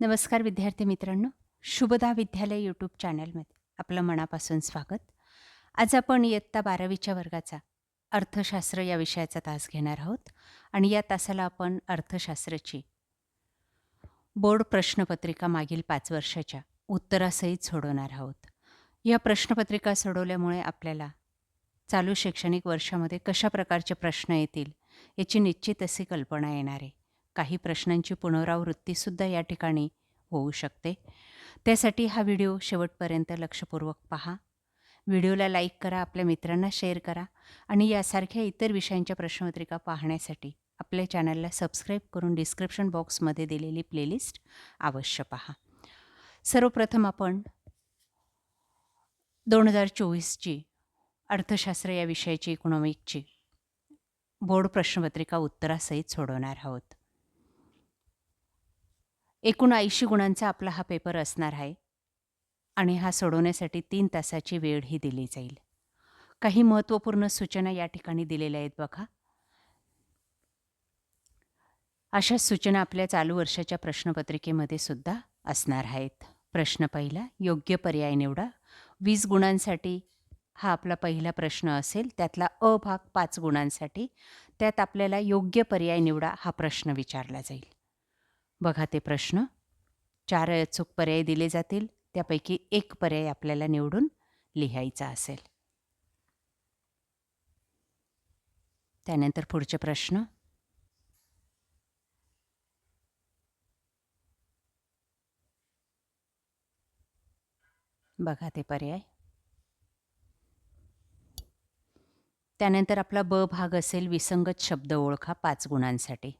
नमस्कार विद्यार्थी मित्रांनो. शुभदा विद्यालय यूट्यूब चॅनलमध्ये आपलं मनापासून स्वागत. आज आपण इयत्ता बारावीच्या वर्गाचा अर्थशास्त्र या विषयाचा तास घेणार आहोत आणि या तासाला आपण अर्थशास्त्राची बोर्ड प्रश्नपत्रिका मागील पाच वर्षाच्या उत्तरासहित सोडवणार आहोत. या प्रश्नपत्रिका सोडवल्यामुळे आपल्याला चालू शैक्षणिक वर्षामध्ये कशा प्रकारचे प्रश्न येतील याची निश्चित अशी कल्पना येणार आहे. काही प्रश्नांची पुनरावृत्तीसुद्धा या ठिकाणी होऊ शकते. त्यासाठी हा व्हिडिओ शेवटपर्यंत लक्षपूर्वक पहा. व्हिडिओला लाईक करा आपल्या मित्रांना शेअर करा आणि यासारख्या इतर विषयांच्या प्रश्नपत्रिका पाहण्यासाठी आपल्या चॅनलला सबस्क्राईब करून डिस्क्रिप्शन बॉक्समध्ये दिलेली प्लेलिस्ट अवश्य पहा. सर्वप्रथम आपण दोन हजार चोवीसची अर्थशास्त्र या विषयाची इकॉनॉमिकची बोर्ड प्रश्नपत्रिका उत्तरासहित सोडवणार आहोत. एकूण ऐंशी गुणांचा आपला हा पेपर असणार आहे. आणि हा सोडवण्यासाठी तीन तासाची वेळही दिली जाईल. काही महत्त्वपूर्ण सूचना या ठिकाणी दिलेल्या आहेत बघा. अशा सूचना आपल्या चालू वर्षाच्या प्रश्नपत्रिकेमध्ये सुद्धा असणार आहेत. प्रश्न पहिला योग्य पर्याय निवडा. वीस गुणांसाठी हा आपला पहिला प्रश्न असेल त्यातला अ भाग पाच गुणांसाठी त्यात आपल्याला योग्य पर्याय निवडा हा प्रश्न विचारला जाईल. बघा ते प्रश्न. चार अचूक पर्याय दिले जातील त्यापैकी एक पर्याय आपल्याला निवडून लिहायचा असेल. त्यानंतर पुढचे प्रश्न. बघा ते पर्याय. त्यानंतर आपला ब भाग असेल विसंगत शब्द ओळखा पाच गुणांसाठी.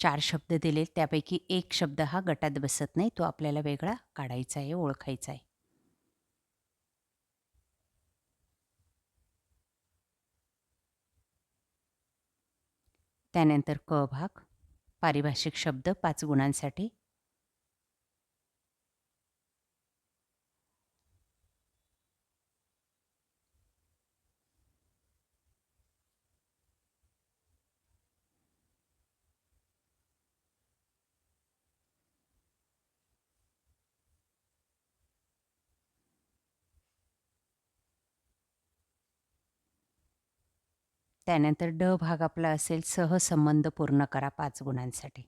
चार शब्द दिले त्यापैकी एक शब्द हा गटात बसत नाही तो आपल्याला वेगळा काढायचा आहे ओळखायचा आहे. त्यानंतर क भाग पारिभाषिक शब्द पाच गुणांसाठी. त्यानंतर ड भाग आपला असेल सहसंबंध पूर्ण करा पाच गुणांसाठी.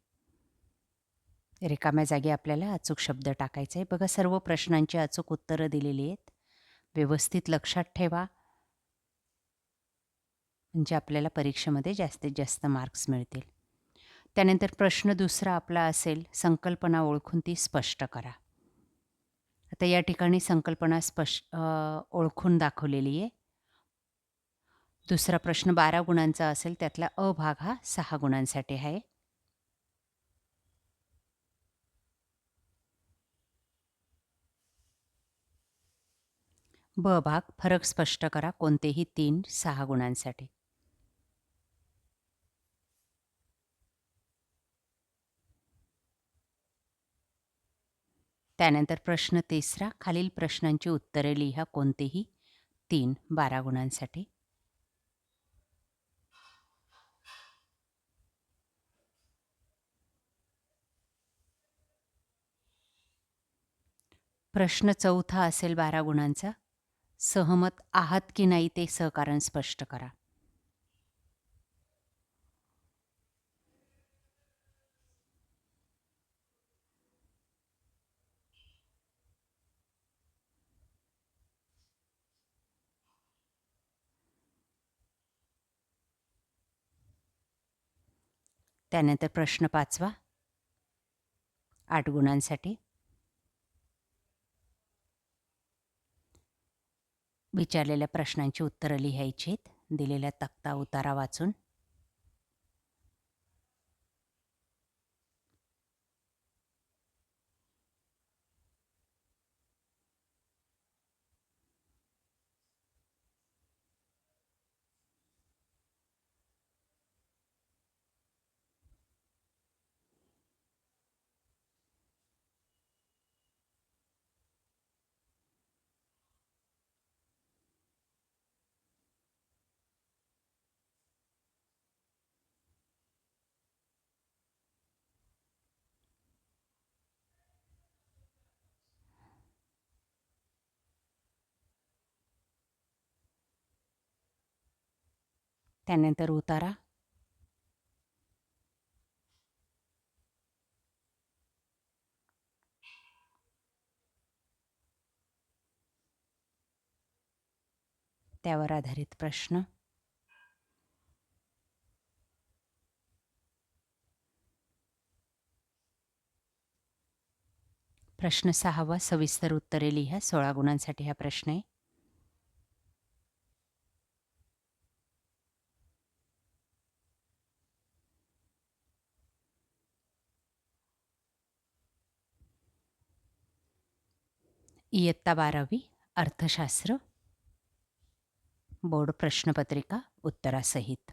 रिकाम्या जागी आपल्याला अचूक शब्द टाकायचा आहे बघा सर्व प्रश्नांची अचूक उत्तरं दिलेली आहेत. व्यवस्थित लक्षात ठेवा. म्हणजे आपल्याला परीक्षेमध्ये जास्तीत जास्त मार्क्स मिळतील. त्यानंतर प्रश्न दुसरा आपला असेल संकल्पना ओळखून ती स्पष्ट करा. आता या ठिकाणी संकल्पना स्पष्ट ओळखून दाखवलेली आहे. दुसरा प्रश्न बारा गुणांचा असेल त्यातला अ भाग हा सहा गुणांसाठी आहे. ब भाग फरक स्पष्ट करा कोणतेही तीन सहा गुणांसाठी. त्यानंतर प्रश्न तिसरा खालील प्रश्नांची उत्तरे लिहा कोणतेही तीन बारा गुणांसाठी. प्रश्न चौथा असेल बारा गुणांचा. सहमत आहात की नाही ते सहकारण स्पष्ट करा. त्यानंतर प्रश्न पाचवा. आठ गुणांसाठी. विचारलेल्या प्रश्नांची उत्तरं लिहायची आहेत दिलेला तक्ता उतारा वाचून. त्यानंतर उतारा. त्यावर आधारित प्रश्न. प्रश्न सहावा सविस्तर उत्तरे लिहा. सोळा गुणांसाठी हा प्रश्न आहे. इयत्ता बारावी अर्थशास्त्र. बोर्ड प्रश्नपत्रिका उत्तरासहित.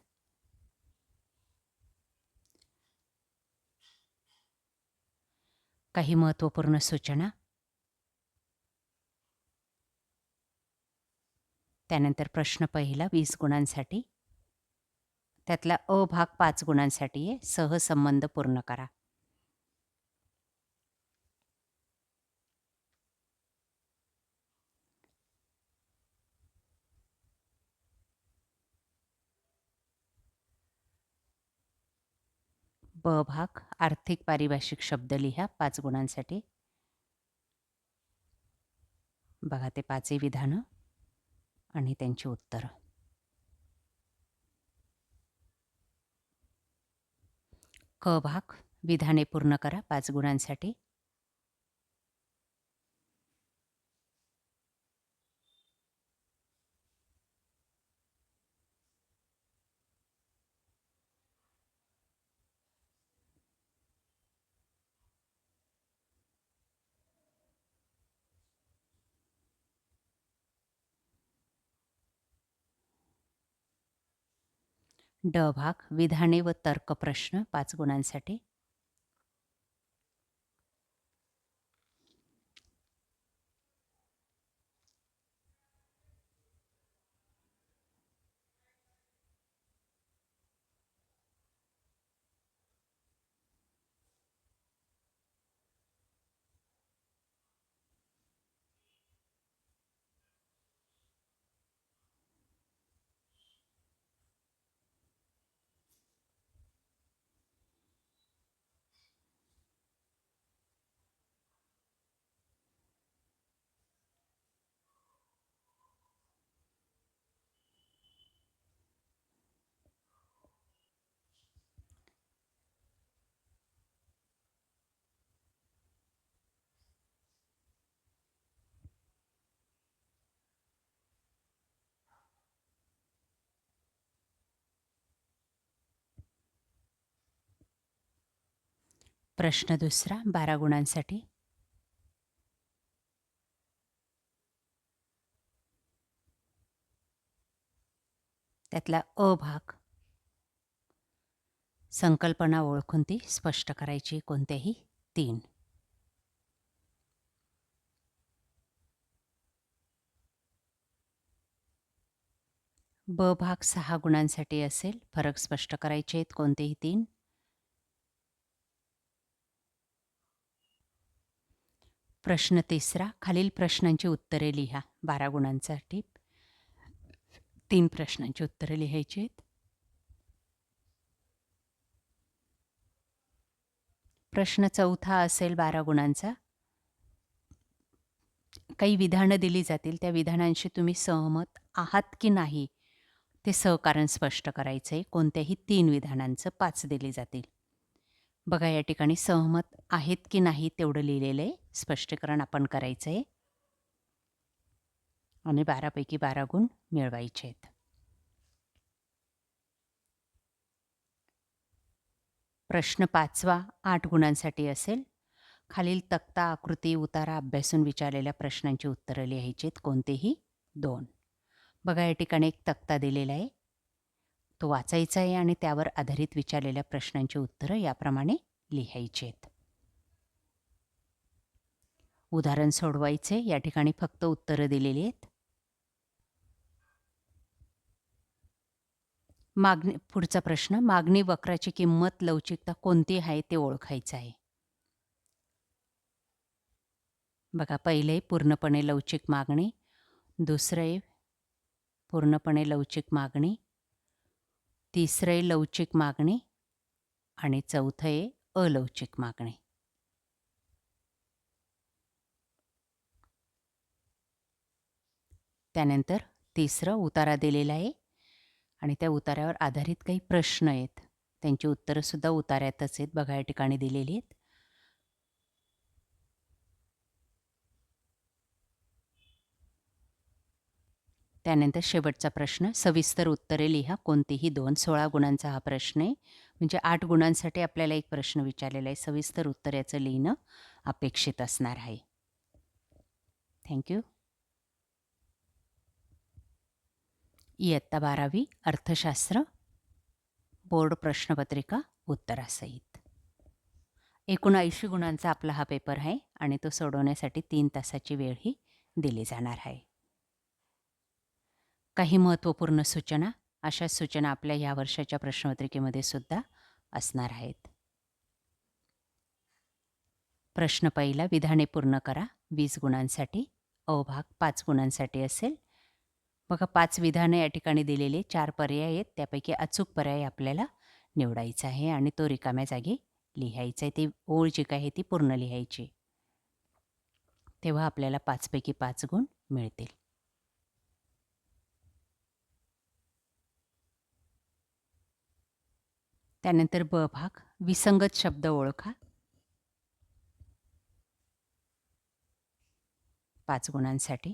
काही महत्त्वपूर्ण सूचना. त्यानंतर प्रश्न पहिला वीस गुणांसाठी. त्यातला अ भाग पाच गुणांसाठी आहे. सहसंबंध पूर्ण करा. प भाग आर्थिक पारिभाषिक शब्द लिहा पाच गुणांसाठी. बघा ते पाचही विधानं आणि त्यांची उत्तरं. क भाग विधाने पूर्ण करा पाच गुणांसाठी. ड भाग विधाने व तर्क प्रश्न पाच गुणांसाठी. प्रश्न दुसरा बारा गुणांसाठी. त्यातला अ भाग. संकल्पना ओळखून ती स्पष्ट करायची कोणत्याही तीन. ब भाग सहा गुणांसाठी असेल फरक स्पष्ट करायचे आहेत कोणतेही तीन. प्रश्न तिसरा खालील प्रश्नांची उत्तरे लिहा. बारा गुणांसाठी तीन प्रश्नांची उत्तरे लिहायची आहेत. प्रश्न चौथा असेल बारा गुणांचा. काही विधानं दिली जातील. त्या विधानांशी तुम्ही सहमत आहात की नाही ते सहकारण स्पष्ट करायचं आहे कोणत्याही तीन विधानांचं पाच दिली जातील. बघा या ठिकाणी सहमत आहेत की नाही तेवढं लिहिलेलं आहे स्पष्टीकरण आपण करायचं आहे आणि बारापैकी बारा गुण मिळवायचे आहेत प्रश्न पाचवा आठ गुणांसाठी असेल. खालील तक्ता आकृती उतारा अभ्यासून विचारलेल्या प्रश्नांची उत्तरं लिहायची आहेत कोणतेही? दोन. बघा या ठिकाणी एक तक्ता दिलेला आहे. तो वाचायचा आहे आणि त्यावर आधारित विचारलेल्या प्रश्नांची उत्तरं याप्रमाणे लिहायची आहेत उदाहरण सोडवायचे. या ठिकाणी फक्त उत्तरं दिलेली आहेत. मागणी पुढचा प्रश्न मागणी वक्राची किंमत लवचिकता कोणती आहे ते ओळखायचं आहे. बघा पहिले पूर्णपणे लवचिक मागणी दुसरे पूर्णपणे लवचिक मागणी तिसरे लवचिक मागणी आणि चौथं आहे अलवचिक मागणी. त्यानंतर तिसरं उतारा दिलेला आहे. आणि त्या उतारावर आधारित काही प्रश्न आहेत. त्यांची उत्तरंसुद्धा उतार्यातच आहेत. बघा या ठिकाणी दिलेली आहेत. त्यानंतर शेवटचा प्रश्न सविस्तर उत्तरे लिहा. कोणतीही दोन सोळा गुणांचा हा प्रश्न आहे. म्हणजे आठ गुणांसाठी आपल्याला एक प्रश्न विचारलेला आहे. सविस्तर उत्तर याचं लिहिणं अपेक्षित असणार आहे. थँक्यू इयत्ता बारावी अर्थशास्त्र बोर्ड प्रश्नपत्रिका उत्तरासहित. एकूण ऐंशी गुणांचा आपला हा पेपर आहे आणि तो सोडवण्यासाठी तीन तासाची वेळही दिली जाणार आहे. काही महत्त्वपूर्ण सूचना अशा सूचना आपल्या या वर्षाच्या प्रश्नपत्रिकेमध्ये सुद्धा असणार आहेत. प्रश्न पहिला विधाने पूर्ण करा वीस गुणांसाठी अवभाग पाच गुणांसाठी असेल बघा पाच विधानं या ठिकाणी दिलेले चार पर्याय आहेत. त्यापैकी अचूक पर्याय आपल्याला निवडायचा आहे आणि तो रिकाम्या जागी लिहायचा आहे. ती ओळ जी काय आहे ती पूर्ण लिहायची तेव्हा आपल्याला पाचपैकी पाच गुण मिळतील. त्यानंतर ब भाग विसंगत शब्द ओळखा. पाच गुणांसाठी.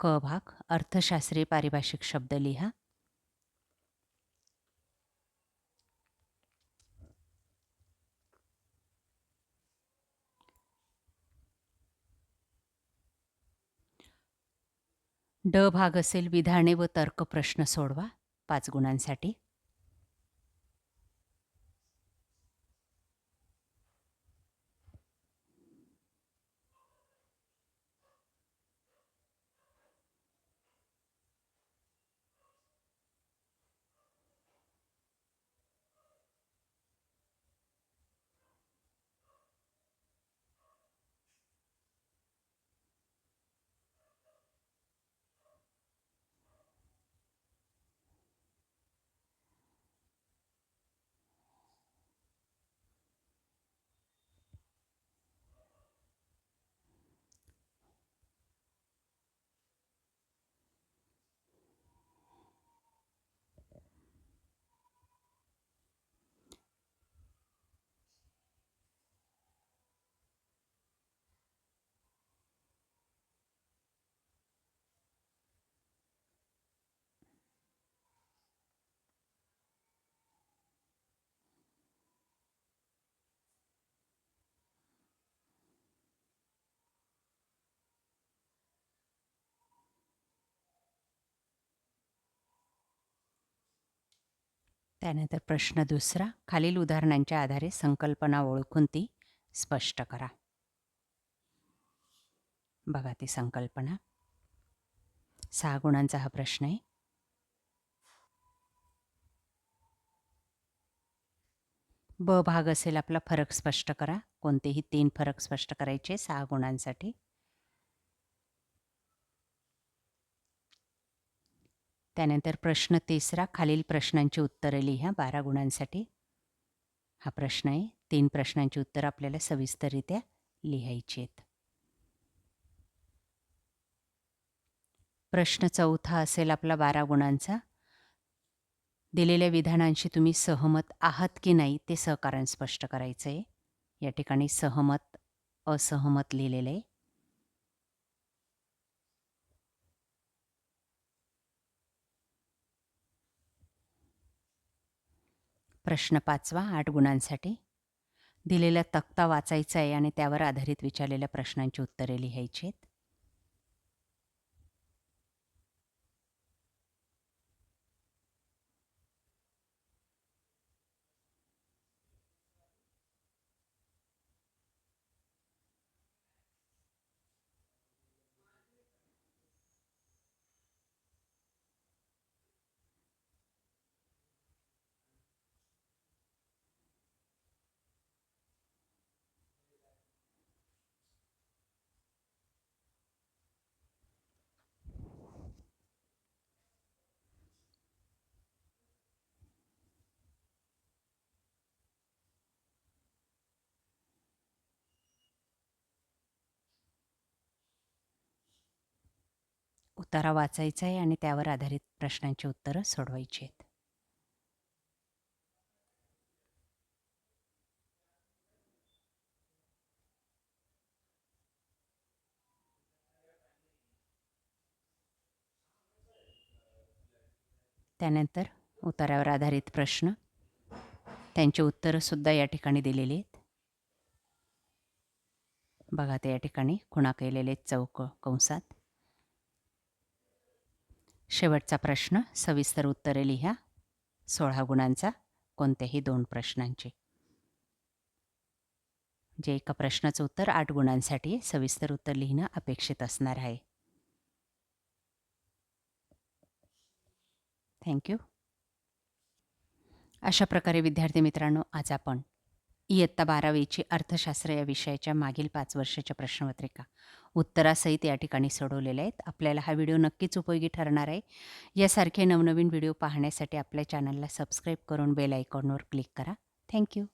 क भाग अर्थशास्त्रीय पारिभाषिक शब्द लिहा. ड भाग असेल विधाने व तर्क प्रश्न सोडवा पाच गुणांसाठी. त्यानंतर प्रश्न दुसरा खालील उदाहरणांच्या आधारे संकल्पना ओळखून ती स्पष्ट करा. बघा ती संकल्पना. सहा गुणांचा हा प्रश्न आहे. ब भाग असेल आपला फरक स्पष्ट करा. कोणतेही तीन फरक स्पष्ट करायचे सहा गुणांसाठी. त्यानंतर प्रश्न तिसरा खालील प्रश्नांची उत्तरं लिहा. बारा गुणांसाठी. हा प्रश्न आहे. तीन प्रश्नांची उत्तरं आपल्याला सविस्तररित्या लिहायची आहेत. प्रश्न चौथा असेल आपला बारा गुणांचा. दिलेल्या विधानांशी तुम्ही सहमत आहात की नाही ते सहकारण स्पष्ट करायचं आहे या ठिकाणी सहमत असहमत लिहिलेलं आहे. प्रश्न पाचवा आठ गुणांसाठी. दिलेला तक्ता वाचायचा आहे आणि त्यावर आधारित विचारलेल्या प्रश्नांची उत्तरे लिहायची आहेत. उत्तरा वाचायचा आहे आणि त्यावर आधारित प्रश्नांची उत्तरं सोडवायची आहेत. त्यानंतर उतारावर आधारित प्रश्न. त्यांची उत्तरंसुद्धा या ठिकाणी दिलेली आहेत. बघा ते या ठिकाणी खुणा केलेले आहेत चौक कंसात. शेवटचा प्रश्न सविस्तर उत्तरे लिहा. सोळा गुणांचा कोणत्याही दोन प्रश्नांचे. जे एका प्रश्नाचं उत्तर आठ गुणांसाठी सविस्तर उत्तर लिहिणं अपेक्षित असणार आहे. थँक्यू अशा प्रकारे विद्यार्थी मित्रांनो आज आपण इयत्ता बारावीची अर्थशास्त्र या विषयाच्या मागील पाच वर्षाच्या प्रश्नपत्रिका. उत्तरासहित या ठिकाणी सोडवलेल्या आहेत. आपल्याला हा व्हिडिओ नक्कीच उपयोगी ठरणार आहे. यासारखे नवनवीन व्हिडिओ पाहण्यासाठी आपल्या चॅनलला सबस्क्राईब करून बेल आयकॉनवर क्लिक करा. थँक्यू.